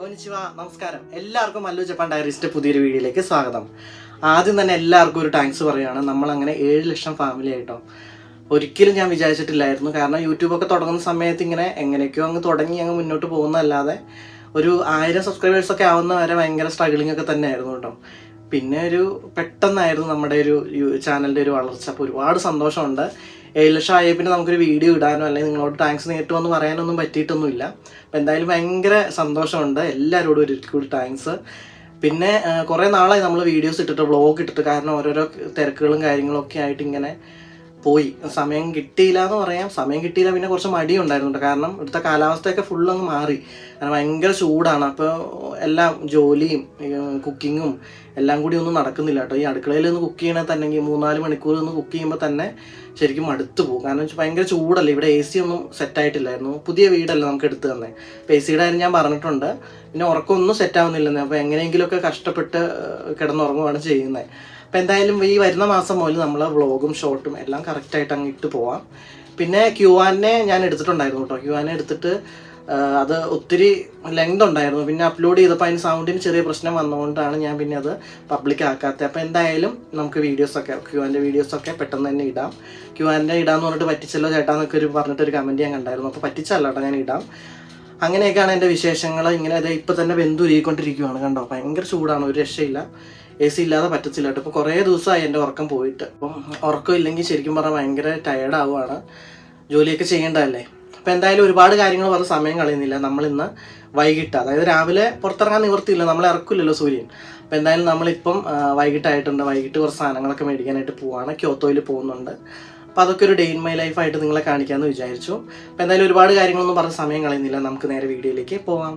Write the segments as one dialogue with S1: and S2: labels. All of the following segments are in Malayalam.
S1: കൊനിച്ചിവ നമസ്കാരം. എല്ലാവർക്കും മല്ലു ജപ്പാൻ ഡയറിസ്റ്റ് പുതിയൊരു വീഡിയോയിലേക്ക് സ്വാഗതം. ആദ്യം തന്നെ എല്ലാവർക്കും ഒരു താങ്ക്സ് പറയുകയാണ്. നമ്മൾ അങ്ങനെ ഏഴ് ലക്ഷം ഫാമിലി ആയിട്ടോ. ഒരിക്കലും ഞാൻ വിചാരിച്ചിട്ടില്ലായിരുന്നു. കാരണം യൂട്യൂബൊക്കെ തുടങ്ങുന്ന സമയത്ത് ഇങ്ങനെ എങ്ങനെയൊക്കെയോ അങ്ങ് തുടങ്ങി അങ്ങ് മുന്നോട്ട് പോകുന്നതല്ലാതെ ഒരു ആയിരം സബ്സ്ക്രൈബേഴ്സ് ഒക്കെ ആവുന്ന വരെ ഭയങ്കര സ്ട്രഗിളിംഗ് ഒക്കെ തന്നെയായിരുന്നു കേട്ടോ. പിന്നെ ഒരു പെട്ടെന്നായിരുന്നു നമ്മുടെ ഒരു ചാനലിന്റെ ഒരു വളർച്ച. അപ്പോൾ ഒരുപാട് സന്തോഷമുണ്ട്. ആയ പിന്നെ നമുക്കൊരു വീഡിയോ ഇടാനോ അല്ലെങ്കിൽ നിങ്ങളോട് താങ്ക്സ് നേരിട്ട് വന്ന് പറയാനൊന്നും പറ്റിയിട്ടൊന്നുമില്ല. അപ്പം എന്തായാലും ഭയങ്കര സന്തോഷമുണ്ട്. എല്ലാവരോടും ഒരു കൂടി താങ്ക്സ് പിന്നെ കുറേ നാളായി നമ്മൾ വീഡിയോസ് ഇട്ടിട്ട് വ്ളോഗ് ഇട്ടിട്ട് കാരണം ഓരോരോ തിരക്കുകളും കാര്യങ്ങളൊക്കെ ആയിട്ട് ഇങ്ങനെ പോയി. സമയം കിട്ടിയില്ല എന്ന് പറയാം. സമയം കിട്ടിയില്ല പിന്നെ കുറച്ച് മടിയുണ്ടായിരുന്നു ഉണ്ടായിരുന്നുണ്ട്. കാരണം ഇവിടുത്തെ കാലാവസ്ഥയൊക്കെ ഫുൾ അങ്ങ് മാറി. കാരണം ഭയങ്കര ചൂടാണ്. അപ്പോൾ എല്ലാം ജോലിയും കുക്കിങ്ങും എല്ലാം കൂടി ഒന്നും നടക്കുന്നില്ല കേട്ടോ. ഈ അടുക്കളയിൽ ഒന്ന് കുക്ക് ചെയ്യണേ തന്നെ മൂന്നാൽ മണിക്കൂർ ഒന്ന് കുക്ക് ചെയ്യുമ്പോൾ തന്നെ ശരിക്കും മടുത്തു പോകും. കാരണം വെച്ചാൽ ഭയങ്കര ചൂടല്ലേ? ഇവിടെ എ സി ഒന്നും സെറ്റായിട്ടില്ലായിരുന്നു പുതിയ വീടല്ല നമുക്ക് എടുത്തു തന്നെ. അപ്പോൾ എ സിയുടെ കാര്യം ഞാൻ പറഞ്ഞിട്ടുണ്ട്. പിന്നെ ഉറക്കമൊന്നും സെറ്റ് ആവുന്നില്ലെന്ന്. അപ്പോൾ എങ്ങനെയെങ്കിലുമൊക്കെ കഷ്ടപ്പെട്ട് കിടന്നുറങ്ങുകയാണ് ചെയ്യുന്നത് അപ്പോൾ എന്തായാലും ഈ വരുന്ന മാസം മുതൽ നമ്മൾ വ്ളോഗും ഷോർട്ടും എല്ലാം കറക്റ്റായിട്ട് അങ്ങ് ഇട്ട് പോവാം. പിന്നെ ക്യു ആനെ ഞാൻ എടുത്തിട്ടുണ്ടായിരുന്നു കേട്ടോ. ക്യു ആനെ എടുത്തിട്ട് അത് ഒത്തിരി ലെങ്ത് ഉണ്ടായിരുന്നു. പിന്നെ അപ്ലോഡ് ചെയ്തപ്പോൾ അതിന് സൗണ്ടിന് ചെറിയ പ്രശ്നം വന്നുകൊണ്ടാണ് ഞാൻ പിന്നെ അത് പബ്ലിക് ആക്കാത്തത് അപ്പോൾ എന്തായാലും നമുക്ക് വീഡിയോസൊക്കെ ക്യു ആന്റെ വീഡിയോസൊക്കെ പെട്ടെന്ന് തന്നെ ഇടാം. ക്യു ആന്റെ ഇടാന്ന് പറഞ്ഞിട്ട് പറ്റിച്ചല്ലോ ചേട്ടാന്നൊക്കെ ഒരു പറഞ്ഞിട്ടൊരു കമന്റ് ഞാൻ കണ്ടായിരുന്നു. അപ്പോൾ പറ്റിച്ചല്ല ഞാൻ ഇടാം. അങ്ങനെയൊക്കെയാണ് എന്റെ വിശേഷങ്ങൾ ഇങ്ങനെ അത് ഇപ്പം തന്നെ വെന്തുരുകിക്കൊണ്ടിരിക്കുകയാണ് കണ്ടോ? ഭയങ്കര ചൂടാണ് ഒരു രക്ഷയില്ല. എ സി ഇല്ലാതെ പറ്റത്തില്ല കേട്ടോ. ഇപ്പോൾ കുറേ ദിവസമായി എന്റെ ഉറക്കം പോയിട്ട്. അപ്പം ഉറക്കം ഇല്ലെങ്കിൽ ശരിക്കും പറഞ്ഞാൽ ഭയങ്കര ടയേർഡാവുകയാണ് ജോലിയൊക്കെ ചെയ്യേണ്ടതല്ലേ? അപ്പോൾ എന്തായാലും ഒരുപാട് കാര്യങ്ങൾ പറഞ്ഞ് സമയം കളയുന്നില്ല. നമ്മൾ ഇന്ന് വൈകിട്ട് അതായത് രാവിലെ പുറത്തിറങ്ങാൻ നിവർത്തിയില്ല നമ്മളെ ഇറക്കില്ലല്ലോ സൂര്യൻ. അപ്പോൾ എന്തായാലും നമ്മളിപ്പം വൈകിട്ടായിട്ടുണ്ട്. വൈകിട്ട് കുറച്ച് സാധനങ്ങളൊക്കെ മേടിക്കാനായിട്ട് പോവാണ്. ക്യോത്തോയിൽ പോകുന്നുണ്ട്. അപ്പോൾ അതൊക്കെ ഒരു ഡേ ഇൻ മൈ ലൈഫായിട്ട് നിങ്ങളെ കാണിക്കാമെന്ന് വിചാരിച്ചു. അപ്പോൾ എന്തായാലും ഒരുപാട് കാര്യങ്ങളൊന്നും പറഞ്ഞ് സമയം കളയുന്നില്ല. നമുക്ക് നേരെ വീഡിയോയിലേക്ക് പോവാം.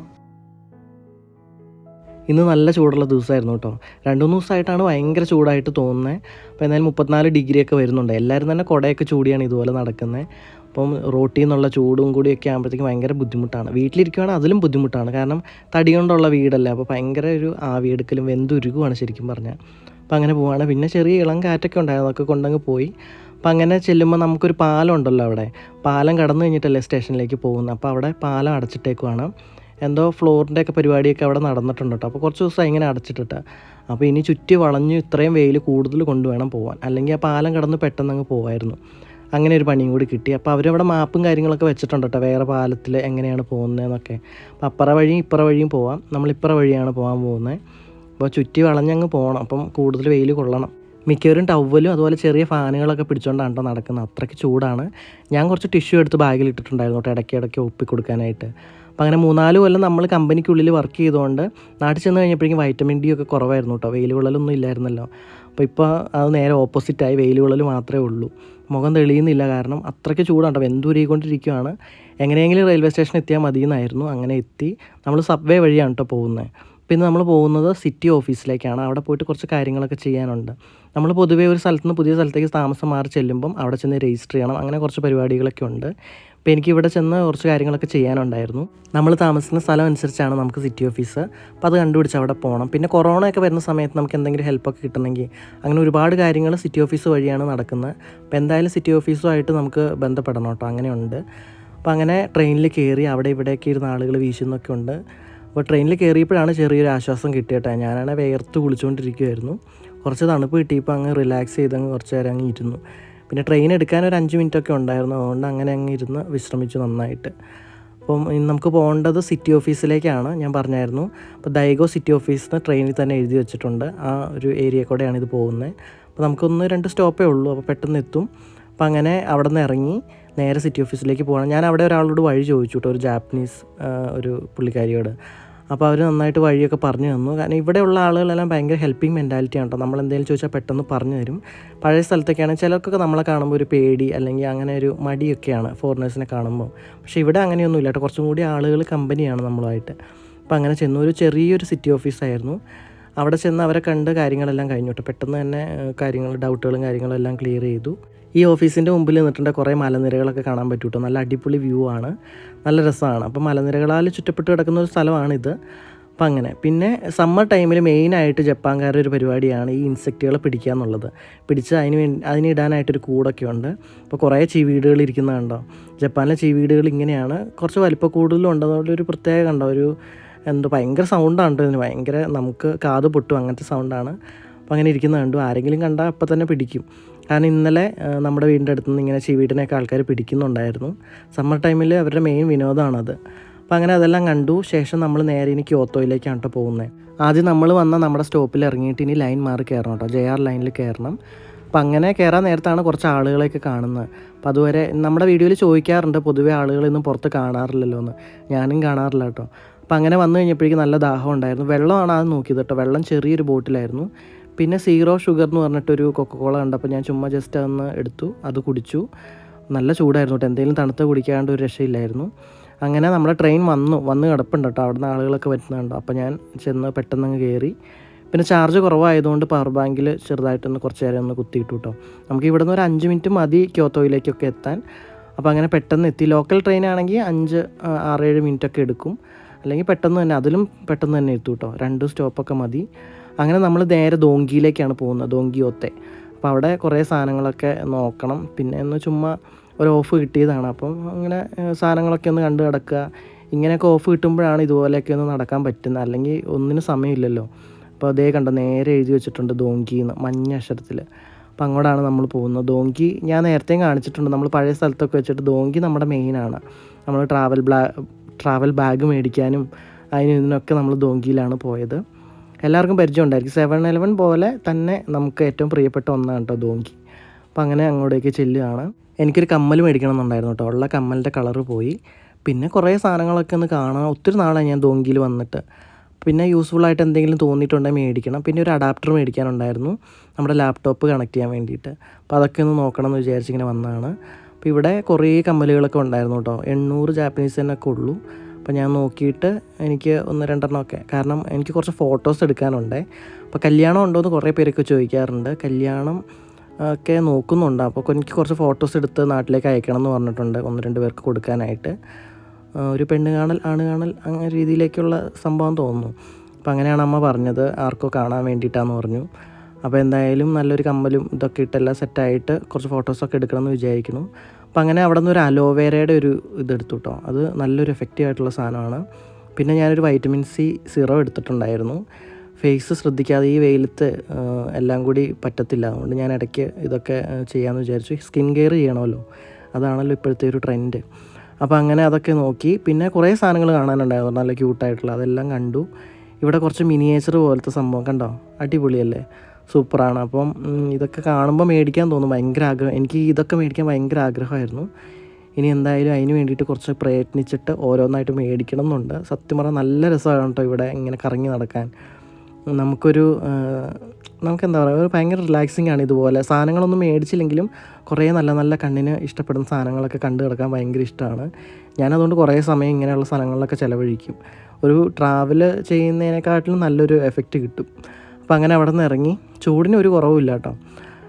S1: ഇന്ന് നല്ല ചൂടുള്ള ദിവസമായിരുന്നു കേട്ടോ. രണ്ട് മൂന്ന് ദിവസമായിട്ടാണ് ഭയങ്കര ചൂടായിട്ട് തോന്നുന്നത് അപ്പോൾ എന്തായാലും മുപ്പത്തിനാല് ഡിഗ്രി ഒക്കെ വരുന്നുണ്ട്. എല്ലാവരും തന്നെ കുടയൊക്കെ ചൂടിയാണ് ഇതുപോലെ നടക്കുന്നത് അപ്പം റോട്ടിൽ നിന്നുള്ള ചൂടും കൂടിയൊക്കെ ആകുമ്പോഴത്തേക്കും ഭയങ്കര ബുദ്ധിമുട്ടാണ്. വീട്ടിലിരിക്കുവാണെങ്കിൽ അതിലും ബുദ്ധിമുട്ടാണ്. കാരണം തടി കൊണ്ടുള്ള വീടല്ലേ. അപ്പോൾ ഭയങ്കര ഒരു ആവിയെടുക്കലും വെന്തുരുകുവാണ് ശരിക്കും പറഞ്ഞാൽ. അപ്പോൾ അങ്ങനെ പോവുകയാണ്. പിന്നെ ചെറിയ ഇളം കാറ്റൊക്കെ ഉണ്ടായിരുന്നു. അതൊക്കെ കൊണ്ടങ്ങ് പോയി. അപ്പം അങ്ങനെ ചെല്ലുമ്പോൾ നമുക്കൊരു പാലം ഉണ്ടല്ലോ അവിടെ. പാലം കടന്നു കഴിഞ്ഞിട്ടല്ലേ സ്റ്റേഷനിലേക്ക് പോകുന്നത്. അപ്പോൾ അവിടെ പാലം അടച്ചിട്ടേക്കുവാണ്. എന്തോ ഫ്ലോറിന്റെ ഒക്കെ പരിപാടിയൊക്കെ അവിടെ നടന്നിട്ടുണ്ട് കേട്ടോ. അപ്പോൾ കുറച്ച് ദിവസം ഇങ്ങനെ അടച്ചിട്ടിട്ട്. അപ്പോൾ ഇനി ചുറ്റി വളഞ്ഞ് ഇത്രയും വെയിൽ കൂടുതൽ കൊണ്ടുവേണം പോകാൻ അല്ലെങ്കിൽ ആ പാലം കടന്ന് പെട്ടെന്ന് അങ്ങ് പോകായിരുന്നു അങ്ങനെ ഒരു പണിയും കൂടി കിട്ടി. അപ്പോൾ അവരവിടെ മാപ്പും കാര്യങ്ങളൊക്കെ വെച്ചിട്ടുണ്ട് കേട്ടോ. വേറെ പാലത്തിൽ എങ്ങനെയാണ് പോകുന്നതെന്നൊക്കെ. അപ്പോൾ അപ്പുറ വഴിയും ഇപ്പുറ വഴിയും പോവാം. നമ്മൾ ഇപ്പുറ വഴിയാണ് പോകാൻ പോകുന്നത്. അപ്പോൾ ചുറ്റി വളഞ്ഞങ്ങ് പോകണം. അപ്പം കൂടുതൽ വെയിൽ കൊള്ളണം. മിക്കവരും ടവലും അതുപോലെ ചെറിയ ഫാനുകളൊക്കെ പിടിച്ചുകൊണ്ടാണ് കേട്ടോ നടക്കുന്നത്. അത്രയ്ക്ക് ചൂടാണ്. ഞാൻ കുറച്ച് ടിഷ്യൂ എടുത്ത് ബാഗിൽ ഇട്ടിട്ടുണ്ടായിരുന്നു കേട്ടോ ഇടയ്ക്ക് ഇടയ്ക്ക് ഒപ്പി കൊടുക്കാനായിട്ട്. അപ്പോൾ അങ്ങനെ മൂന്നാൽ കൊല്ലം നമ്മൾ കമ്പനിക്കുള്ളിൽ വർക്ക് ചെയ്തുകൊണ്ട് നാട്ടിൽ ചെന്ന് കഴിഞ്ഞപ്പോഴേക്കും വൈറ്റമിൻ ഡി ഒക്കെ കുറവായിരുന്നു കേട്ടോ വെയിൽ വിള്ളലൊന്നും ഇല്ലായിരുന്നല്ലോ. അപ്പോൾ ഇപ്പോൾ അത് നേരെ ഓപ്പോസിറ്റായി വെയിൽ വിള്ളൽ മാത്രമേ ഉള്ളൂ. മുഖം തെളിയുന്നില്ല കാരണം അത്രയ്ക്ക് ചൂടാണ് കേട്ടോ വെന്തുരുകൊണ്ടിരിക്കുകയാണ് എങ്ങനെയെങ്കിലും റെയിൽവേ സ്റ്റേഷൻ എത്തിയാൽ മതിയെന്നായിരുന്നു. അങ്ങനെ എത്തി. നമ്മൾ സബ്വേ വഴിയാണ് കേട്ടോ പോകുന്നത്. പിന്നെ നമ്മൾ പോകുന്നത് സിറ്റി ഓഫീസിലേക്കാണ് അവിടെ പോയിട്ട് കുറച്ച് കാര്യങ്ങളൊക്കെ ചെയ്യാനുണ്ട്. നമ്മൾ പൊതുവേ ഒരു സ്ഥലത്ത് നിന്ന് പുതിയ സ്ഥലത്തേക്ക് താമസം മാറി ചെല്ലുമ്പം അവിടെ ചെന്ന് രജിസ്റ്റർ ചെയ്യണം. അങ്ങനെ കുറച്ച് പരിപാടികളൊക്കെ ഉണ്ട്. അപ്പോൾ എനിക്ക് ഇവിടെ ചെന്ന് കുറച്ച് കാര്യങ്ങളൊക്കെ ചെയ്യാനുണ്ടായിരുന്നു. നമ്മൾ താമസിക്കുന്ന സ്ഥലം അനുസരിച്ചാണ് നമുക്ക് സിറ്റി ഓഫീസ് അപ്പോൾ അത് കണ്ടുപിടിച്ച് അവിടെ പോകണം. പിന്നെ കൊറോണ ഒക്കെ വരുന്ന സമയത്ത് നമുക്ക് എന്തെങ്കിലും ഹെൽപ്പൊക്കെ കിട്ടണമെങ്കിൽ അങ്ങനെ ഒരുപാട് കാര്യങ്ങൾ സിറ്റി ഓഫീസ് വഴിയാണ് നടക്കുന്നത്. അപ്പോൾ എന്തായാലും സിറ്റി ഓഫീസുമായിട്ട് നമുക്ക് ബന്ധപ്പെടണം കേട്ടോ. അങ്ങനെയുണ്ട്. അപ്പോൾ അങ്ങനെ ട്രെയിനിൽ കയറി അവിടെ ഇവിടെയൊക്കെ ഇരുന്ന ആളുകൾ വീശുന്നൊക്കെ ഉണ്ട്. അപ്പോൾ ട്രെയിനിൽ കയറിയപ്പോഴാണ് ചെറിയൊരു ആശ്വാസം കിട്ടിയിട്ടെ. ഞാനാണെ വേർത്ത് കുളിച്ചുകൊണ്ടിരിക്കുമായിരുന്നു കുറച്ച് തണുപ്പ് കിട്ടിയപ്പോൾ അങ്ങ് റിലാക്സ് ചെയ്ത് അങ്ങ് കുറച്ച് നേരം അങ്ങ് ഇരുന്നു. പിന്നെ ട്രെയിൻ എടുക്കാൻ ഒരു അഞ്ച് മിനിറ്റ് ഒക്കെ ഉണ്ടായിരുന്നു. അതുകൊണ്ട് അങ്ങനെ അങ്ങ് ഇരുന്ന് വിശ്രമിച്ചു നന്നായിട്ട്. അപ്പം നമുക്ക് പോകേണ്ടത് സിറ്റി ഓഫീസിലേക്കാണ് ഞാൻ പറഞ്ഞായിരുന്നു. അപ്പോൾ ദൈഗോ സിറ്റി ഓഫീസിൽ നിന്ന് ട്രെയിനിൽ തന്നെ എഴുതി വെച്ചിട്ടുണ്ട്. ആ ഒരു ഏരിയ കൂടെയാണ് ഇത് പോകുന്നത്. അപ്പോൾ നമുക്കൊന്ന് രണ്ട് സ്റ്റോപ്പേ ഉള്ളൂ. അപ്പോൾ പെട്ടെന്ന് എത്തും. അപ്പോൾ അങ്ങനെ അവിടെ നിന്ന് ഇറങ്ങി നേരെ സിറ്റി ഓഫീസിലേക്ക് പോകണം. ഞാൻ അവിടെ ഒരാളോട് വഴി ചോദിച്ചു കേട്ടോ. ഒരു ജാപ്പനീസ് ഒരു പുള്ളിക്കാരിയോട്. അപ്പോൾ അവർ നന്നായിട്ട് വഴിയൊക്കെ പറഞ്ഞു തന്നു. കാരണം ഇവിടെയുള്ള ആളുകളെല്ലാം ഭയങ്കര ഹെൽപ്പിംഗ് മെന്റാലിറ്റി ആണ് കേട്ടോ. നമ്മൾ എന്തെങ്കിലും ചോദിച്ചാൽ പെട്ടെന്ന് പറഞ്ഞു തരും. പഴയ സ്ഥലത്തൊക്കെയാണ് ചിലർക്കൊക്കെ നമ്മളെ കാണുമ്പോൾ ഒരു പേടി അല്ലെങ്കിൽ അങ്ങനെ ഒരു മടിയൊക്കെയാണ് ഫോറിനേഴ്സിനെ കാണുമ്പോൾ. പക്ഷേ ഇവിടെ അങ്ങനെയൊന്നും ഇല്ല കേട്ടോ. കുറച്ചും കൂടി ആളുകൾ കമ്പനിയാണ് നമ്മളുമായിട്ട്. അപ്പോൾ അങ്ങനെ ചെന്നു. ഒരു ചെറിയൊരു സിറ്റി ഓഫീസായിരുന്നു അവിടെ ചെന്ന് അവരെ കണ്ട് കാര്യങ്ങളെല്ലാം കഴിഞ്ഞു കേട്ടോ. പെട്ടെന്ന് തന്നെ കാര്യങ്ങൾ ഡൗട്ടുകളും കാര്യങ്ങളും എല്ലാം ക്ലിയർ ചെയ്തു. ഈ ഓഫീസിന്റെ മുമ്പിൽ നിന്നിട്ടുണ്ട് കുറേ മലനിരകളൊക്കെ കാണാൻ പറ്റും കേട്ടോ നല്ല അടിപൊളി വ്യൂ ആണ്. നല്ല രസമാണ്. അപ്പോൾ മലനിരകളാൽ ചുറ്റപ്പെട്ട് കിടക്കുന്ന ഒരു സ്ഥലമാണിത്. അപ്പം അങ്ങനെ. പിന്നെ സമ്മർ ടൈമിൽ മെയിനായിട്ട് ജപ്പാൻകാരുടെ ഒരു പരിപാടിയാണ് ഈ ഇൻസെക്റ്റുകളെ പിടിക്കുക എന്നുള്ളത്. പിടിച്ച് അതിന് വേണ്ടി അതിനിടാനായിട്ടൊരു കൂടൊക്കെ ഉണ്ട്. അപ്പോൾ കുറേ ചീവീടുകൾ ഇരിക്കുന്നതുണ്ടോ ജപ്പാനിലെ ചീവീടുകൾ ഇങ്ങനെയാണ്. കുറച്ച് വലിപ്പ കൂടുതലും ഉണ്ടെന്നുള്ള ഒരു പ്രത്യേക കണ്ടോ? ഒരു എന്തോ ഭയങ്കര സൗണ്ടാണ് ഇതിന്. ഭയങ്കര നമുക്ക് കാത് പൊട്ടും അങ്ങനത്തെ സൗണ്ടാണ് അപ്പോൾ അങ്ങനെ ഇരിക്കുന്ന കണ്ടു. ആരെങ്കിലും കണ്ടാൽ അപ്പം തന്നെ പിടിക്കും. കാരണം ഇന്നലെ നമ്മുടെ വീടിന്റെ അടുത്ത് നിന്ന് ഇങ്ങനെ ചീവീട്ടിനൊക്കെ ആൾക്കാർ പിടിക്കുന്നുണ്ടായിരുന്നു. സമ്മർ ടൈമിൽ അവരുടെ മെയിൻ വിനോദമാണത് അപ്പോൾ അങ്ങനെ അതെല്ലാം കണ്ടു. ശേഷം നമ്മൾ നേരെ ഇനി ക്യോത്തോയിലേക്കാണ് കേട്ടോ പോകുന്നത് ആദ്യം നമ്മൾ വന്ന നമ്മുടെ സ്റ്റോപ്പിൽ ഇറങ്ങിയിട്ട് ഇനി ലൈൻ മാറി കയറണം കേട്ടോ ജെ ആർ ലൈനിൽ കയറണം. അപ്പം അങ്ങനെ കയറാൻ നേരത്താണ് കുറച്ച് ആളുകളെയൊക്കെ കാണുന്നത്. അപ്പം അതുവരെ നമ്മുടെ വീഡിയോയിൽ ചോദിക്കാറുണ്ട് പൊതുവെ ആളുകളൊന്നും പുറത്ത് കാണാറില്ലല്ലോ എന്ന്. ഞാനും കാണാറില്ല കേട്ടോ അപ്പം അങ്ങനെ വന്നു കഴിഞ്ഞപ്പോഴേക്കും നല്ല ദാഹം ഉണ്ടായിരുന്നു. വെള്ളമാണ് അത് നോക്കിയത് കേട്ടോ വെള്ളം ചെറിയൊരു ബോട്ടിലായിരുന്നു. പിന്നെ സീറോ ഷുഗർ എന്ന് പറഞ്ഞിട്ടൊരു കൊക്കക്കോള കണ്ടപ്പോൾ ഞാൻ ചുമ്മാ ജസ്റ്റ് അതൊന്ന് എടുത്തു അത് കുടിച്ചു. നല്ല ചൂടായിരുന്നു കേട്ടോ എന്തെങ്കിലും തണുത്ത കുടിക്കാണ്ട് ഒരു രക്ഷയില്ലായിരുന്നു. അങ്ങനെ നമ്മുടെ ട്രെയിൻ വന്നു വന്ന് കിടപ്പുണ്ട് കേട്ടോ അവിടുന്ന് ആളുകളൊക്കെ വരുന്നുണ്ടോ അപ്പോൾ ഞാൻ ചെന്ന് പെട്ടെന്ന് അങ്ങ് കയറി. പിന്നെ ചാർജ് കുറവായതുകൊണ്ട് പവർ ബാങ്കിൽ ചെറുതായിട്ടൊന്ന് കുറച്ച് നേരം ഒന്ന് കുത്തിയിട്ടു കേട്ടോ. നമുക്ക് ഇവിടെ നിന്ന് ഒരു അഞ്ച് മിനിറ്റ് മതി ക്യോത്തോയിലേക്കൊക്കെ എത്താൻ. അപ്പോൾ അങ്ങനെ പെട്ടെന്ന് എത്തി. ലോക്കൽ ട്രെയിൻ ആണെങ്കിൽ അഞ്ച് ആറേഴ് മിനിറ്റൊക്കെ എടുക്കും. അല്ലെങ്കിൽ പെട്ടെന്ന് തന്നെ അതിലും പെട്ടെന്ന് തന്നെ എത്തും കേട്ടോ. രണ്ട് സ്റ്റോപ്പൊക്കെ മതി. അങ്ങനെ നമ്മൾ നേരെ ദോങ്കിയിലേക്കാണ് പോകുന്നത് ദോങ്കിയോത്തെ. അപ്പോൾ അവിടെ കുറേ സാധനങ്ങളൊക്കെ നോക്കണം. പിന്നെ ഒന്ന് ചുമ്മാ ഒരു ഓഫ് കിട്ടിയതാണ്. അപ്പം അങ്ങനെ സാധനങ്ങളൊക്കെ ഒന്ന് കണ്ടു കിടക്കുക ഇങ്ങനെയൊക്കെ ഓഫ് കിട്ടുമ്പോഴാണ് ഇതുപോലെയൊക്കെ ഒന്ന് നടക്കാൻ പറ്റുന്നത്. അല്ലെങ്കിൽ ഒന്നിനും സമയമില്ലല്ലോ. അപ്പോൾ അതേ കണ്ടോ നേരെ എഴുതി വെച്ചിട്ടുണ്ട് ദോങ്കി എന്ന് മഞ്ഞ അക്ഷരത്തിൽ. അപ്പോൾ അങ്ങോട്ടാണ് നമ്മൾ പോകുന്നത്. ദോങ്കി ഞാൻ നേരത്തെയും കാണിച്ചിട്ടുണ്ട്. നമ്മൾ പഴയ സ്ഥലത്തൊക്കെ വെച്ചിട്ട് ദോങ്കി നമ്മുടെ മെയിനാണ് നമ്മൾ ട്രാവൽ ബ്ലാ ട്രാവൽ ബാഗ് മേടിക്കാനും അതിനും ഇതിനൊക്കെ നമ്മൾ ദോങ്കിയിലാണ് പോയത്. എല്ലാവർക്കും പരിചയം ഉണ്ടായിരിക്കും സെവൻ ഇലവൻ പോലെ തന്നെ നമുക്ക് ഏറ്റവും പ്രിയപ്പെട്ട ഒന്നാണ് കേട്ടോ ദോങ്കി അപ്പം അങ്ങനെ അങ്ങോട്ടേക്ക് ചെല്ലുകയാണ്. എനിക്കൊരു കമ്മൽ മേടിക്കണം എന്നുണ്ടായിരുന്നു കേട്ടോ. ഉള്ള കമ്മലിന്റെ കളറ് പോയി. പിന്നെ കുറേ സാധനങ്ങളൊക്കെ ഒന്ന് കാണാൻ ഒത്തിരി നാളാണ് ഞാൻ ദോങ്കിയിൽ വന്നിട്ട്. പിന്നെ യൂസ്ഫുൾ ആയിട്ട് എന്തെങ്കിലും തോന്നിയിട്ടുണ്ടെങ്കിൽ മേടിക്കണം. പിന്നെ ഒരു അഡാപ്റ്റർ മേടിക്കാനുണ്ടായിരുന്നു. നമ്മുടെ ലാപ്ടോപ്പ് കണക്ട് ചെയ്യാൻ വേണ്ടിയിട്ട്. അപ്പോൾ അതൊക്കെ ഒന്ന് നോക്കണം എന്ന് വിചാരിച്ചിങ്ങനെ വന്നതാണ്. അപ്പോൾ ഇവിടെ കുറേ കമ്മലുകളൊക്കെ ഉണ്ടായിരുന്നു കേട്ടോ. എണ്ണൂറ് ജാപ്പനീസ് തന്നെയൊക്കെ ഉള്ളൂ. അപ്പോൾ ഞാൻ നോക്കിയിട്ട് എനിക്ക് ഒന്ന് രണ്ടെണ്ണമൊക്കെ കാരണം എനിക്ക് കുറച്ച് ഫോട്ടോസ് എടുക്കാനുണ്ട്. അപ്പോൾ കല്യാണം ഉണ്ടോ എന്ന് കുറേ പേരൊക്കെ ചോദിക്കാറുണ്ട്. കല്യാണം ഒക്കെ നോക്കുന്നുണ്ട്. അപ്പോൾ എനിക്ക് കുറച്ച് ഫോട്ടോസ് എടുത്ത് നാട്ടിലേക്ക് അയക്കണം എന്ന് പറഞ്ഞിട്ടുണ്ട്. ഒന്ന് രണ്ട് പേർക്ക് കൊടുക്കാനായിട്ട്. ഒരു പെണ്ണ് കാണൽ ആണ് കാണൽ അങ്ങനെ രീതിയിലേക്കുള്ള സംഭവം തോന്നുന്നു. അപ്പോൾ അങ്ങനെയാണ് അമ്മ പറഞ്ഞത്. ആർക്കോ കാണാൻ വേണ്ടിയിട്ടാന്ന് പറഞ്ഞു. അപ്പോൾ എന്തായാലും നല്ലൊരു കമ്മലും ഇതൊക്കെ ഇട്ടെല്ലാം സെറ്റായിട്ട് കുറച്ച് ഫോട്ടോസൊക്കെ എടുക്കണമെന്ന് വിചാരിക്കുന്നു. അപ്പോൾ അങ്ങനെ അവിടെ നിന്ന് ഒരു അലോവേരയുടെ ഒരു ഇതെടുത്തു കേട്ടോ അത് നല്ലൊരു എഫക്റ്റീവ് ആയിട്ടുള്ള സാധനമാണ്. പിന്നെ ഞാനൊരു വൈറ്റമിൻ സി സീറോ എടുത്തിട്ടുണ്ടായിരുന്നു. ഫേസ് ശ്രദ്ധിക്കാതെ ഈ വെയിലത്ത് എല്ലാം കൂടി പറ്റത്തില്ല. അതുകൊണ്ട് ഞാൻ ഇടയ്ക്ക് ഇതൊക്കെ ചെയ്യാമെന്ന് വിചാരിച്ചു. സ്കിൻ കെയർ ചെയ്യണമല്ലോ. അതാണല്ലോ ഇപ്പോഴത്തെ ഒരു ട്രെൻഡ് അപ്പോൾ അങ്ങനെ അതൊക്കെ നോക്കി. പിന്നെ കുറേ സാധനങ്ങൾ കാണാനുണ്ടായിരുന്നു. നല്ല ക്യൂട്ടായിട്ടുള്ള അതെല്ലാം കണ്ടു. ഇവിടെ കുറച്ച് മിനിയേച്ചർ പോലത്തെ സംഭവം. കണ്ടോ? അടിപൊളിയല്ലേ? സൂപ്പറാണ്. അപ്പം ഇതൊക്കെ കാണുമ്പോൾ മേടിക്കാൻ തോന്നും ഭയങ്കര ആഗ്രഹം. എനിക്ക് ഇതൊക്കെ മേടിക്കാൻ ഭയങ്കര ആഗ്രഹമായിരുന്നു. ഇനി എന്തായാലും അതിന് വേണ്ടിയിട്ട് കുറച്ച് പ്രയത്നിച്ചിട്ട് ഓരോന്നായിട്ട് മേടിക്കണം എന്നുണ്ട്. സത്യം പറഞ്ഞാൽ നല്ല രസമാണ് കേട്ടോ ഇവിടെ ഇങ്ങനെ കറങ്ങി നടക്കാൻ. നമുക്കൊരു നമുക്ക് നമുക്കെന്താ പറയുക ഒരു ഭയങ്കര റിലാക്സിങ് ആണ് ഇതുപോലെ. സാധനങ്ങളൊന്നും മേടിച്ചില്ലെങ്കിലും കുറേ നല്ല നല്ല കണ്ണിന് ഇഷ്ടപ്പെടുന്ന സാധനങ്ങളൊക്കെ കണ്ടു കിടക്കാൻ ഭയങ്കര ഇഷ്ടമാണ്. ഞാനതുകൊണ്ട് കുറേ സമയം ഇങ്ങനെയുള്ള സ്ഥലങ്ങളിലൊക്കെ ചിലവഴിക്കും. ഒരു ട്രാവൽ ചെയ്യുന്നതിനെക്കാട്ടിലും നല്ലൊരു എഫക്റ്റ് കിട്ടും. അപ്പോൾ അങ്ങനെ അവിടെ നിന്ന് ഇറങ്ങി. ചൂടിന് ഒരു കുറവുമില്ല കേട്ടോ.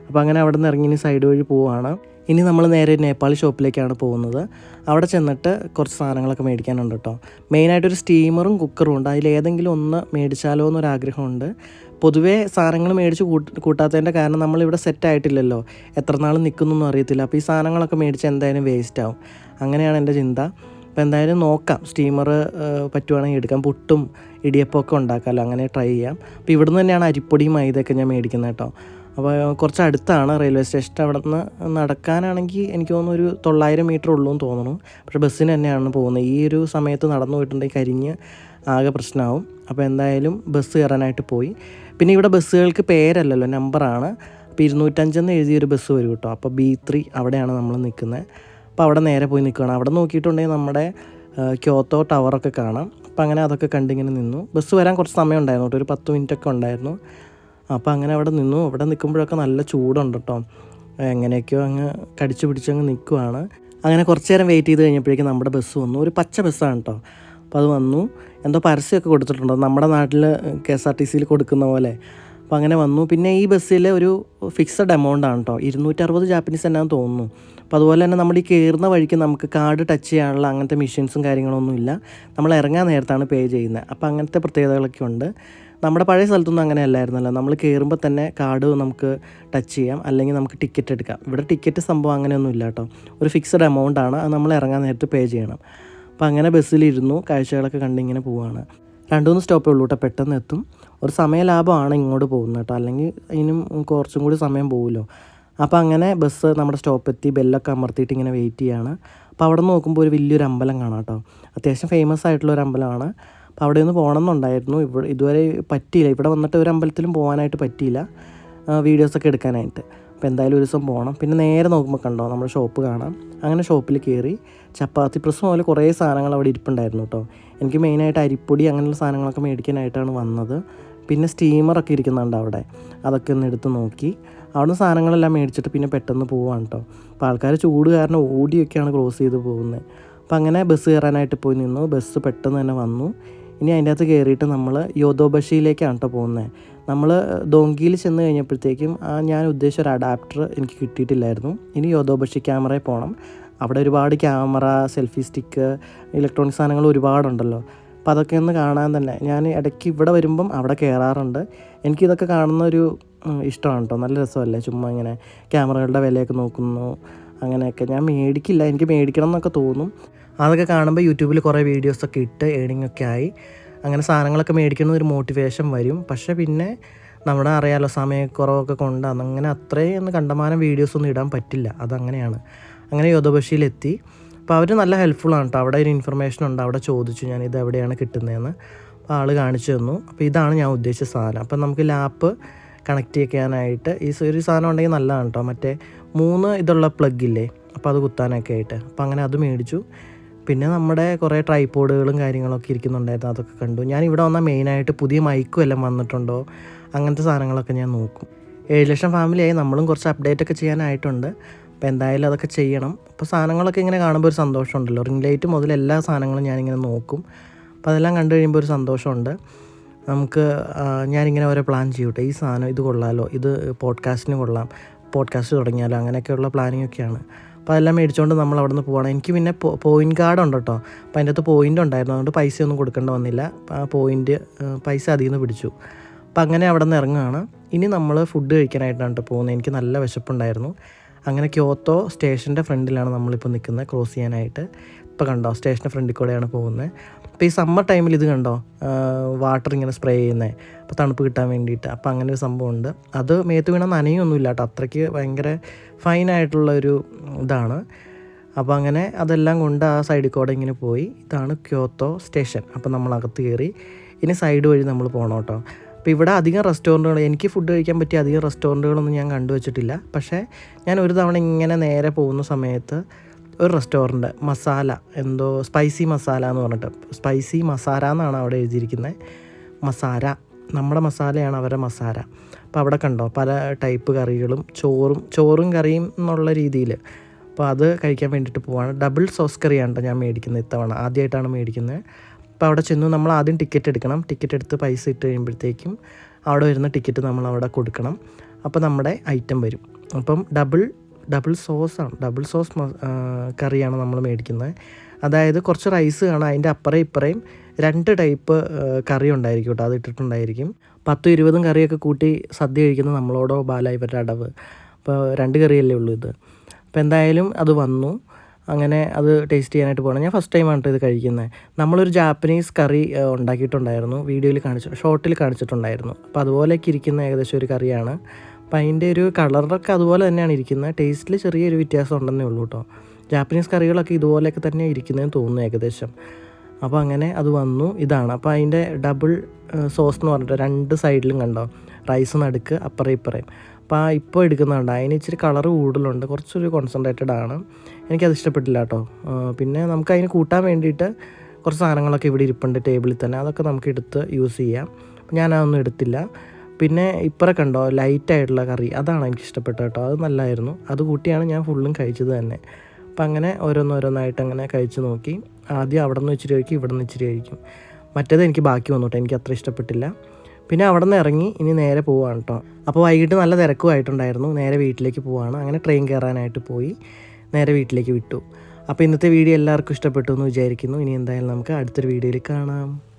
S1: അപ്പോൾ അങ്ങനെ അവിടെ നിന്ന് ഇറങ്ങി ഇനി സൈഡ് വഴി പോവുകയാണ് ഇനി നമ്മൾ നേരെ നേപ്പാളി ഷോപ്പിലേക്കാണ് പോകുന്നത്. അവിടെ ചെന്നിട്ട് കുറച്ച് സാധനങ്ങളൊക്കെ മേടിക്കാനുണ്ട് കേട്ടോ. മെയിനായിട്ടൊരു സ്റ്റീമറും കുക്കറും ഉണ്ട്. അതിൽ ഏതെങ്കിലും ഒന്ന് മേടിച്ചാലോ എന്നൊരാഗ്രഹമുണ്ട് പൊതുവേ സാധനങ്ങൾ മേടിച്ച് കൂട്ട് കൂട്ടാത്തതിന്റെ കാരണം നമ്മളിവിടെ സെറ്റ് ആയിട്ടില്ലല്ലോ. എത്ര നാൾ നിൽക്കുന്നൊന്നും അറിയത്തില്ല. അപ്പോൾ ഈ സാധനങ്ങളൊക്കെ മേടിച്ച് എന്തായാലും വേസ്റ്റ് ആവും. അങ്ങനെയാണ് എന്റെ ചിന്ത. അപ്പോൾ എന്തായാലും നോക്കാം. സ്റ്റീമർ പറ്റുവാണെങ്കിൽ എടുക്കാം. പുട്ടും ഇടിയപ്പമൊക്കെ ഉണ്ടാക്കാമല്ലോ. അങ്ങനെ ട്രൈ ചെയ്യാം. അപ്പോൾ ഇവിടുന്ന് തന്നെയാണ് അരിപ്പൊടിയും മൈദയൊക്കെ ഞാൻ മേടിക്കുന്നത് കേട്ടോ. അപ്പോൾ കുറച്ച് അടുത്താണ് റെയിൽവേ സ്റ്റേഷൻ അവിടെ നിന്ന് നടക്കാനാണെങ്കിൽ എനിക്ക് തോന്നുന്നു ഒരു തൊള്ളായിരം മീറ്റർ ഉള്ളൂ എന്ന് തോന്നുന്നു. പക്ഷേ ബസ്സിന് തന്നെയാണ് പോകുന്നത്. ഈ ഒരു സമയത്ത് നടന്നു പോയിട്ടുണ്ടെങ്കിൽ കരിഞ്ഞ് ആകെ പ്രശ്നമാവും. അപ്പോൾ എന്തായാലും ബസ് കയറാനായിട്ട് പോയി. പിന്നെ ഇവിടെ ബസ്സുകൾക്ക് പേരല്ലല്ലോ. നമ്പറാണ് അപ്പോൾ ഇരുന്നൂറ്റഞ്ചെന്ന് എഴുതിയൊരു ബസ് വരും കേട്ടോ. അപ്പോൾ ബി ത്രീ അവിടെയാണ് നമ്മൾ നിൽക്കുന്നത്. അപ്പോൾ അവിടെ നേരെ പോയി നിൽക്കുകയാണ്. അവിടെ നോക്കിയിട്ടുണ്ടെങ്കിൽ നമ്മുടെ ക്യോത്തോ ടവറൊക്കെ കാണാം. അപ്പോൾ അങ്ങനെ അതൊക്കെ കണ്ടിങ്ങനെ നിന്നു. ബസ് വരാൻ കുറച്ച് സമയം ഉണ്ടായിരുന്നു കേട്ടോ. ഒരു പത്ത് മിനിറ്റ് ഒക്കെ ഉണ്ടായിരുന്നു. അപ്പോൾ അങ്ങനെ അവിടെ നിന്നു. അവിടെ നിൽക്കുമ്പോഴൊക്കെ നല്ല ചൂടുണ്ട് കേട്ടോ. എങ്ങനെയൊക്കെയോ അങ്ങ് കടിച്ചു പിടിച്ചങ്ങ് നിൽക്കുവാണ്. അങ്ങനെ കുറച്ച് നേരം വെയിറ്റ് ചെയ്ത് കഴിഞ്ഞപ്പോഴേക്കും നമ്മുടെ ബസ് വന്നു. ഒരു പച്ച ബസ്സാണ് കേട്ടോ. അപ്പോൾ അത് വന്നു. എന്തോ പരസ്യമൊക്കെ കൊടുത്തിട്ടുണ്ടോ? നമ്മുടെ നാട്ടിൽ കെ എസ് ആർ ടി സിയിൽ കൊടുക്കുന്ന പോലെ. അപ്പോൾ അങ്ങനെ വന്നു. പിന്നെ ഈ ബസ്സിൽ ഒരു ഫിക്സഡ് എമൗണ്ട് ആണ് കേട്ടോ. ഇരുന്നൂറ്ററുപത് ജാപ്പനീസ് എന്നാന്ന് തോന്നുന്നു. അപ്പോൾ അതുപോലെ തന്നെ നമ്മൾ ഈ കയറുന്ന വഴിക്ക് നമുക്ക് കാർഡ് ടച്ച് ചെയ്യാനുള്ള അങ്ങനത്തെ മെഷീൻസും കാര്യങ്ങളൊന്നും ഇല്ല നമ്മൾ ഇറങ്ങാൻ നേരത്താണ് പേ ചെയ്യുന്നത്. അപ്പോൾ അങ്ങനത്തെ പ്രത്യേകതകളൊക്കെ ഉണ്ട്. നമ്മുടെ പഴയ സ്ഥലത്തൊന്നും അങ്ങനെ അല്ലായിരുന്നല്ലോ നമ്മൾ കയറുമ്പോൾ തന്നെ കാർഡ് നമുക്ക് ടച്ച് ചെയ്യാം. അല്ലെങ്കിൽ നമുക്ക് ടിക്കറ്റ് എടുക്കാം. ഇവിടെ ടിക്കറ്റ് സംഭവം അങ്ങനെയൊന്നും ഇല്ല കേട്ടോ. ഒരു ഫിക്സഡ് എമൗണ്ട് ആണ്. അത് നമ്മൾ ഇറങ്ങാൻ നേരത്ത് പേ ചെയ്യണം. അപ്പോൾ അങ്ങനെ ബസ്സിലിരുന്നു. കാഴ്ചകളൊക്കെ കണ്ടിങ്ങനെ പോവുകയാണ് രണ്ട് മൂന്ന് സ്റ്റോപ്പേ ഉള്ളൂ കേട്ടോ. പെട്ടെന്ന് എത്തും. ഒരു സമയ ലാഭമാണ് ഇങ്ങോട്ട് പോകുന്നത് കേട്ടോ. അല്ലെങ്കിൽ ഇതിനും കുറച്ചും കൂടി സമയം പോകുമല്ലോ അപ്പോൾ അങ്ങനെ ബസ് നമ്മുടെ സ്റ്റോപ്പ് എത്തി ബെല്ലൊക്കെ അമർത്തിയിട്ട് ഇങ്ങനെ വെയിറ്റ് ചെയ്യാണ്. അപ്പോൾ അവിടെ നോക്കുമ്പോൾ ഒരു വലിയൊരു അമ്പലം കാണാം കേട്ടോ. അത്യാവശ്യം ഫേമസ് ആയിട്ടുള്ള ഒരു അമ്പലമാണ്. അപ്പോൾ അവിടെ നിന്ന് പോകണം എന്നുണ്ടായിരുന്നു ഇവിടെ ഇതുവരെ പറ്റിയില്ല. ഇവിടെ വന്നിട്ട് ഒരു അമ്പലത്തിലും പോകാനായിട്ട് പറ്റിയില്ല. വീഡിയോസൊക്കെ എടുക്കാനായിട്ട്. അപ്പോൾ എന്തായാലും ഒരു ദിവസം പോകണം പിന്നെ നേരെ നോക്കുമ്പോൾ കണ്ടോ നമ്മുടെ ഷോപ്പ് കാണാം. അങ്ങനെ ഷോപ്പിൽ കയറി ചപ്പാത്തി പ്രസ് പോലെ കുറേ സാധനങ്ങൾ അവിടെ ഇരിപ്പുണ്ടായിരുന്നു കേട്ടോ. എനിക്ക് മെയിനായിട്ട് അരിപ്പൊടി അങ്ങനെയുള്ള സാധനങ്ങളൊക്കെ മേടിക്കാനായിട്ടാണ് വന്നത്. പിന്നെ സ്റ്റീമറൊക്കെ ഇരിക്കുന്നുണ്ട് അവിടെ. അതൊക്കെ ഒന്ന് എടുത്ത് നോക്കി. അവിടുന്ന് സാധനങ്ങളെല്ലാം മേടിച്ചിട്ട് പിന്നെ പെട്ടെന്ന് പോവാണ് കേട്ടോ അപ്പോൾ ആൾക്കാർ ചൂട് കാരണം ഓടിയൊക്കെയാണ് ക്ലോസ് ചെയ്ത് പോകുന്നത് അപ്പോൾ അങ്ങനെ ബസ് കയറാനായിട്ട് പോയി നിന്നു. ബസ് പെട്ടെന്ന് തന്നെ വന്നു. ഇനി അതിന്റെ അകത്ത് കയറിയിട്ട് നമ്മൾ യോധോബഷിയിലേക്കാണ് കേട്ടോ പോകുന്നത് നമ്മൾ ഡോങ്കിയിൽ ചെന്ന് കഴിഞ്ഞപ്പോഴത്തേക്കും ആ ഞാൻ ഉദ്ദേശിച്ച ഒരു അഡാപ്റ്റർ എനിക്ക് കിട്ടിയിട്ടില്ലായിരുന്നു. ഇനി യോധോബഷി ക്യാമറയിൽ പോകണം അവിടെ ഒരുപാട് ക്യാമറ സെൽഫി സ്റ്റിക്ക് ഇലക്ട്രോണിക് സാധനങ്ങൾ ഒരുപാടുണ്ടല്ലോ. അപ്പോൾ അതൊക്കെ ഒന്ന് കാണാൻ തന്നെ. ഞാൻ ഇടയ്ക്ക് ഇവിടെ വരുമ്പം അവിടെ കയറാറുണ്ട്. എനിക്കിതൊക്കെ കാണുന്ന ഒരു ഇഷ്ടമാണ് കേട്ടോ. നല്ല രസമല്ലേ? ചുമ്മാ ഇങ്ങനെ ക്യാമറകളുടെ വിലയൊക്കെ നോക്കുന്നു. അങ്ങനെയൊക്കെ. ഞാൻ മേടിക്കില്ല. എനിക്ക് മേടിക്കണം എന്നൊക്കെ തോന്നും. അതൊക്കെ കാണുമ്പോൾ യൂട്യൂബിൽ കുറേ വീഡിയോസൊക്കെ ഇട്ട് ഏണിംഗ് ഒക്കെ ആയി. അങ്ങനെ സാധനങ്ങളൊക്കെ മേടിക്കുന്ന ഒരു മോട്ടിവേഷൻ വരും. പക്ഷേ പിന്നെ നമ്മുടെ അറിയാലോ സമയക്കുറവൊക്കെ കൊണ്ട് അങ്ങനെ അത്രയും ഒന്ന് കണ്ടമാനം വീഡിയോസൊന്നും ഇടാൻ പറ്റില്ല. അതങ്ങനെയാണ്. അങ്ങനെ യോധബഷിയിലെത്തി അപ്പോൾ അവർ നല്ല ഹെൽപ്ഫുള്ളാണ് കേട്ടോ. അവിടെ ഒരു ഇൻഫർമേഷൻ ഉണ്ട്. അവിടെ ചോദിച്ചു ഞാൻ ഇത് എവിടെയാണ് കിട്ടുന്നതെന്ന് അപ്പോൾ ആൾ കാണിച്ചു തന്നു. അപ്പോൾ ഇതാണ് ഞാൻ ഉദ്ദേശിച്ച സാധനം. അപ്പം നമുക്ക് ലാപ്പ് കണക്ട് ചെയ്യാനായിട്ട് ഈ ഒരു സാധനം ഉണ്ടെങ്കിൽ നല്ലതാണ് കേട്ടോ മറ്റേ മൂന്ന് ഇതുള്ള പ്ലഗ് ഇല്ലേ? അപ്പോൾ അത് കുത്താനൊക്കെ ആയിട്ട്. അപ്പോൾ അങ്ങനെ അത് മേടിച്ചു. പിന്നെ നമ്മുടെ കുറേ ട്രൈപോഡുകളും കാര്യങ്ങളൊക്കെ ഇരിക്കുന്നുണ്ടായിരുന്നു. അതൊക്കെ കണ്ടു. ഞാൻ ഇവിടെ വന്നാൽ മെയിനായിട്ട് പുതിയ മൈക്കും എല്ലാം വന്നിട്ടുണ്ടോ? അങ്ങനത്തെ സാധനങ്ങളൊക്കെ ഞാൻ നോക്കും. ഏഴ് ലക്ഷം ഫാമിലിയായി നമ്മളും കുറച്ച് അപ്ഡേറ്റ് ഒക്കെ ചെയ്യാനായിട്ടുണ്ട്. അപ്പോൾ എന്തായാലും അതൊക്കെ ചെയ്യണം. അപ്പോൾ സാധനങ്ങളൊക്കെ ഇങ്ങനെ കാണുമ്പോൾ ഒരു സന്തോഷമുണ്ടല്ലോ. റിംഗ് ലൈറ്റ് മുതൽ എല്ലാ സാധനങ്ങളും ഞാനിങ്ങനെ നോക്കും. അപ്പോൾ അതെല്ലാം കണ്ടു കഴിയുമ്പോൾ ഒരു സന്തോഷമുണ്ട്. നമുക്ക് ഞാനിങ്ങനെ ഓരോ പ്ലാൻ ചെയ്യൂട്ടെ. ഈ സാധനം ഇത് കൊള്ളാലോ ഇത് പോഡ്കാസ്റ്റിന് കൊള്ളാം പോഡ്കാസ്റ്റ് തുടങ്ങിയാലോ അങ്ങനെയൊക്കെയുള്ള പ്ലാനിങ് ഒക്കെയാണ്. അപ്പോൾ അതെല്ലാം മേടിച്ചുകൊണ്ട് നമ്മൾ അവിടെ നിന്ന് പോകണം എനിക്ക് പിന്നെ പോയിന്റ് കാർഡ് ഉണ്ട് കേട്ടോ. അപ്പോൾ അതിന്റെ അകത്ത് പോയിന്റ് ഉണ്ടായിരുന്നു. അതുകൊണ്ട് പൈസ ഒന്നും കൊടുക്കേണ്ട വന്നില്ല. ആ പോയിന്റ് പൈസ അതിൽ നിന്ന് പിടിച്ചു. അപ്പം അങ്ങനെ അവിടെ നിന്ന് ഇറങ്ങുകയാണ്. ഇനി നമ്മൾ ഫുഡ് കഴിക്കാനായിട്ടാണ് കേട്ടോ പോകുന്നത്. എനിക്ക് നല്ല വിശപ്പുണ്ടായിരുന്നു. അങ്ങനെ ക്യോത്തോ സ്റ്റേഷന്റെ ഫ്രണ്ടിലാണ് നമ്മളിപ്പോൾ നിൽക്കുന്നത് ക്രോസ് ചെയ്യാനായിട്ട്. ഇപ്പോൾ കണ്ടോ? സ്റ്റേഷന്റെ ഫ്രണ്ടിൽ കൂടെയാണ് പോകുന്നത് അപ്പോൾ ഈ സമ്മർ ടൈമിൽ ഇത് കണ്ടോ? വാട്ടർ ഇങ്ങനെ സ്പ്രേ ചെയ്യുന്നത് അപ്പോൾ തണുപ്പ് കിട്ടാൻ വേണ്ടിയിട്ട്. അപ്പോൾ അങ്ങനെ ഒരു സംഭവമുണ്ട് അത് മേത്ത് വീണ നനയൊന്നുമില്ല കേട്ടോ. അത്രയ്ക്ക് ഭയങ്കര ഫൈനായിട്ടുള്ള ഒരു ഇതാണ്. അപ്പോൾ അങ്ങനെ അതെല്ലാം കൊണ്ട് ആ സൈഡിൽ കൂടെ ഇങ്ങനെ പോയി. ഇതാണ് ക്യോത്തോ സ്റ്റേഷൻ. അപ്പോൾ നമ്മൾ അകത്ത് കയറി ഇനി സൈഡ് വഴി നമ്മൾ പോകണം കേട്ടോ. അപ്പോൾ ഇവിടെ അധികം റെസ്റ്റോറന്റുകൾ എനിക്ക് ഫുഡ് കഴിക്കാൻ പറ്റിയ അധികം റെസ്റ്റോറന്റുകളൊന്നും ഞാൻ കണ്ടുവച്ചിട്ടില്ല. പക്ഷേ ഞാൻ ഒരു തവണ ഇങ്ങനെ നേരെ പോകുന്ന സമയത്ത് ഒരു റെസ്റ്റോറന്റ് മസാല എന്തോ സ്പൈസി മസാല എന്ന് പറഞ്ഞിട്ട്. സ്പൈസി മസാല എന്നാണ് അവിടെ എഴുതിയിരിക്കുന്നത് മസാല നമ്മുടെ മസാലയാണ് അവരുടെ മസാല. അപ്പോൾ അവിടെ കണ്ടോ പല ടൈപ്പ് കറികളും ചോറും ചോറും കറിയും എന്നുള്ള രീതിയിൽ. അപ്പോൾ അത് കഴിക്കാൻ വേണ്ടിയിട്ട് പോവാണ്. ഡബിൾ സോസ് കറിയാണ് ട്ടോ ഞാൻ മേടിക്കുന്നത് ഇത്തവണ ആദ്യമായിട്ടാണ് മേടിക്കുന്നത്. അപ്പോൾ അവിടെ ചെന്നു നമ്മൾ ആദ്യം ടിക്കറ്റ് എടുക്കണം. ടിക്കറ്റ് എടുത്ത് പൈസ ഇട്ട് കഴിയുമ്പോഴത്തേക്കും അവിടെ വരുന്ന ടിക്കറ്റ് നമ്മൾ അവിടെ കൊടുക്കണം. അപ്പോൾ നമ്മുടെ ഐറ്റം വരും. അപ്പം ഡബിൾ ഡബിൾ സോസാണ് ഡബിൾ സോസ് കറിയാണ് നമ്മൾ മേടിക്കുന്നത്. അതായത് കുറച്ച് റൈസ് കാണാം അതിന്റെ അപ്പുറം ഇപ്പുറയും രണ്ട് ടൈപ്പ് കറി ഉണ്ടായിരിക്കും കേട്ടോ. അത് ഇട്ടിട്ടുണ്ടായിരിക്കും. പത്തും ഇരുപതും കറിയൊക്കെ കൂട്ടി സദ്യ കഴിക്കുന്നത് നമ്മളോടോ ബാല അടവ്. അപ്പോൾ രണ്ട് കറിയല്ലേ ഉള്ളൂ ഇത്. അപ്പോൾ എന്തായാലും അത് വന്നു. അങ്ങനെ അത് ടേസ്റ്റ് ചെയ്യാനായിട്ട് പോകണം ഞാൻ ഫസ്റ്റ് ടൈമാണ് കേട്ടോ ഇത് കഴിക്കുന്നത്. നമ്മളൊരു ജാപ്പനീസ് കറി ഉണ്ടാക്കിയിട്ടുണ്ടായിരുന്നു. വീഡിയോയിൽ കാണിച്ചു ഷോർട്ടിൽ കാണിച്ചിട്ടുണ്ടായിരുന്നു. അപ്പോൾ അതുപോലെയൊക്കെ ഇരിക്കുന്ന ഏകദേശം ഒരു കറിയാണ്. അപ്പോൾ അതിന്റെ ഒരു കളറൊക്കെ അതുപോലെ തന്നെയാണ് ഇരിക്കുന്നത്. ടേസ്റ്റിൽ ചെറിയൊരു വ്യത്യാസം ഉണ്ടെന്നേ ഉള്ളൂ കേട്ടോ. ജാപ്പനീസ് കറികളൊക്കെ ഇതുപോലെയൊക്കെ തന്നെ ഇരിക്കുന്നതെന്ന് തോന്നുന്നു ഏകദേശം. അപ്പോൾ അങ്ങനെ അത് വന്നു. ഇതാണ്. അപ്പോൾ അതിന്റെ ഡബിൾ സോസ് എന്ന് പറഞ്ഞിട്ട് രണ്ട് സൈഡിലും കണ്ടോ? റൈസ് നടുക്ക് അപ്പുറേ ഇപ്പുറയും അപ്പോൾ ആ ഇപ്പോൾ എടുക്കുന്നുണ്ട് അതിന് ഇച്ചിരി കളർ കൂടുതലുണ്ട്. കുറച്ചൊരു കോൺസെൻട്രേറ്റഡ് ആണ്. എനിക്കത് ഇഷ്ടപ്പെട്ടില്ല കേട്ടോ. പിന്നെ നമുക്ക് അതിന് കൂട്ടാൻ വേണ്ടിയിട്ട് കുറച്ച് സാധനങ്ങളൊക്കെ ഇവിടെ ഇരിപ്പുണ്ട് ടേബിളിൽ തന്നെ. അതൊക്കെ നമുക്ക് എടുത്ത് യൂസ് ചെയ്യാം. ഞാനതൊന്നും എടുത്തില്ല. പിന്നെ ഇപ്പറ കണ്ടോ ലൈറ്റായിട്ടുള്ള കറി. അതാണ് എനിക്ക് ഇഷ്ടപ്പെട്ടത് കേട്ടോ. അത് നല്ലതായിരുന്നു അത് കൂട്ടിയാണ് ഞാൻ ഫുള്ളും കഴിച്ചത് തന്നെ. അപ്പം അങ്ങനെ ഓരോന്നോരോന്നായിട്ട് അങ്ങനെ കഴിച്ച് നോക്കി. ആദ്യം അവിടെ നിന്ന് ഇച്ചിരി കഴിക്കും ഇവിടെ നിന്ന് ഇച്ചിരി കഴിക്കും. മറ്റേത് എനിക്ക് ബാക്കി വന്നു കേട്ടോ. എനിക്ക് അത്ര ഇഷ്ടപ്പെട്ടില്ല. പിന്നെ അവിടെ നിന്ന് ഇറങ്ങി ഇനി നേരെ പോവാണ് കേട്ടോ. അപ്പോൾ വൈകിട്ട് നല്ല തിരക്കുമായിട്ടുണ്ടായിരുന്നു നേരെ വീട്ടിലേക്ക് പോവാണ്. അങ്ങനെ ട്രെയിൻ കയറാനായിട്ട് പോയി. നേരെ വീട്ടിലേക്ക് വിട്ടു. അപ്പോൾ ഇന്നത്തെ വീഡിയോ എല്ലാവർക്കും ഇഷ്ടപ്പെട്ടു എന്ന് വിചാരിക്കുന്നു. ഇനി എന്തായാലും നമുക്ക് അടുത്തൊരു വീഡിയോയിൽ കാണാം.